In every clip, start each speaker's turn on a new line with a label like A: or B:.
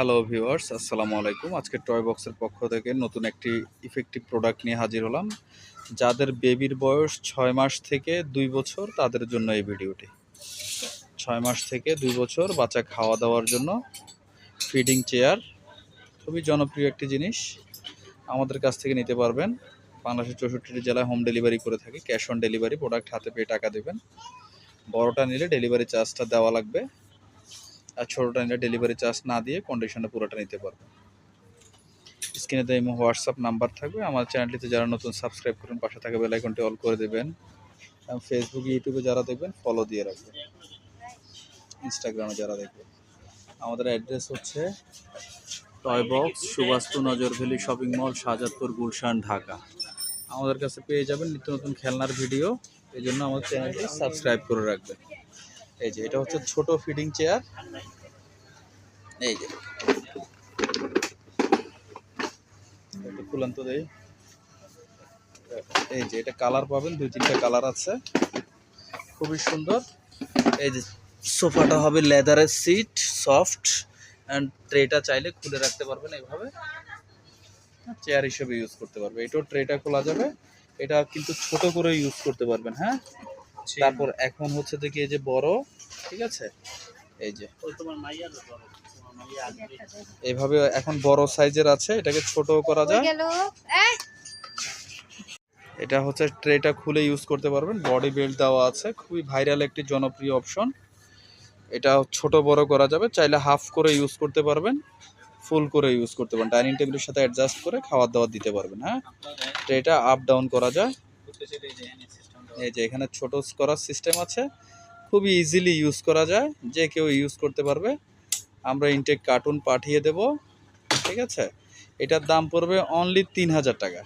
A: Hello viewers আসসালামু আলাইকুম আজকে টয় বক্সের পক্ষ থেকে নতুন একটি ইফেক্টিভ প্রোডাক্ট নিয়ে হাজির হলাম যাদের বেবির বয়স ছয় মাস থেকে দুই বছর তাদের জন্য এই ভিডিওটি ছয় মাস থেকে দুই বছর বাচ্চা খাওয়া দাওয়ার জন্য ফিডিং চেয়ার খুবই জনপ্রিয় একটি জিনিস আমাদের কাছ থেকে নিতে পারবেন বাংলাদেশের চৌষট্টিটি জেলায় হোম ডেলিভারি করে থাকি ক্যাশ অন ডেলিভারি প্রোডাক্ট হাতে পেয়ে টাকা দেবেন। বড়টা নিলে ডেলিভারি চার্জটা দেওয়া লাগবে। আর ছোটোটা নিলে ডেলিভারি চার্জ না দিয়ে কন্ডিশনে পুরোটা নিতে পারবে। স্ক্রিনে তো এমন হোয়াটসঅ্যাপ নাম্বার থাকবে। আমার চ্যানেলটিতে যারা নতুন সাবস্ক্রাইব করুন, পাশে থাকা বেল আইকনটি অল করে দেবেন। ফেসবুক ইউটিউবে যারা দেখবেন ফলো দিয়ে রাখবেন। ইনস্টাগ্রামে যারা দেখবেন। আমাদের অ্যাড্রেস হচ্ছে toy box Subastu Nazar valley shopping mall Shahjadpur Gulshan Dhaka আমাদের কাছে পেয়ে যাবেন নিত্য নতুন খেলনার ভিডিও এই জন্য আমার চ্যানেলটি সাবস্ক্রাইব করে রাখবেন। এই যে, এটা হচ্ছে ছোট ফিডিং চেয়ার। এই যে। একটু খুলান দেই। এই যে, এটা কালার পাবেন, দুই তিনটা কালার আছে। খুবই সুন্দর। এই যে, সোফাটা হবে লেদারের সিট, সফট। অ্যান্ড ট্রেটা চাইলে খুলে রাখতে পারবেন এইভাবে চেয়ার হিসেবে ইউজ করতে পারবে। এটাও ট্রেটা খোলা যাবে। এটা কিন্তু ছোট করে ইউজ করতে পারবেন হ্যাঁ? তারপর এখন হচ্ছে দেখি এই যে বড় ঠিক আছে? এই যে। এইভাবে এখন বড় সাইজের আছে এটাকে ছোট করা যায়।
B: গেল।
A: এটা হচ্ছে ট্রেটা খুলে ইউজ করতে পারবেন বডি বেল্ট দেওয়া আছে খুবই ভাইরাল একটি জনপ্রিয় অপশন এটা ছোট বড় করা যাবে চাইলে হাফ করে ইউজ করতে পারবেন ফুল করে ইউজ করতে পারবেন। ডাইনিং টেবিলের সাথে অ্যাডজাস্ট করে খাবার দাবার দিতে পারবেন হ্যাঁ? ট্রেটা আপ ডাউন করা যায়। এই যে এখানে ছোট করার সিস্টেম আছে, খুবই ইজিলি ইউজ করা যায়, যে কেউ ইউজ করতে পারবে। আমরা ইনটেক কার্টুন পাঠিয়ে দেব, ঠিক আছে? এটার দাম পড়বে অনলি তিন হাজার টাকা।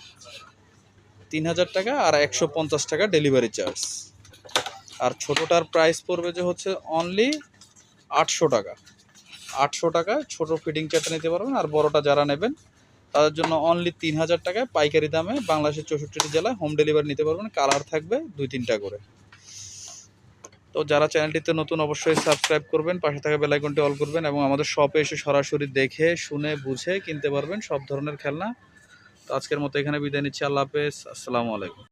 A: তিন হাজার টাকা আর একশো পঞ্চাশ টাকা ডেলিভারি চার্জ আর ছোটোটার প্রাইস পড়বে যে হচ্ছে অনলি আটশো টাকা। আটশো টাকা ছোট ফিডিং চারটা নিতে পারবেন, আর বড়টা যারা নেবেন তাদের জন্য অনলি তিন হাজার টাকায় পাইকারি দামে বাংলাদেশের চৌষট্টি জেলায় হোম ডেলিভারি নিতে পারবেন। কালার থাকবে দুই তিনটা করে। তো যারা চ্যানেলটিতে নতুন অবশ্যই সাবস্ক্রাইব করবেন, পাশে থাকা বেলাইকনটি অল করবেন এবং আমাদের শপে এসে সরাসরি দেখে, শুনে, বুঝে কিনতে পারবেন সব ধরনের খেলনা। তো আজকের মতো এখানে বিদায় নিচ্ছি। আল্লাহ হাফেজ। আসসালামু আলাইকুম।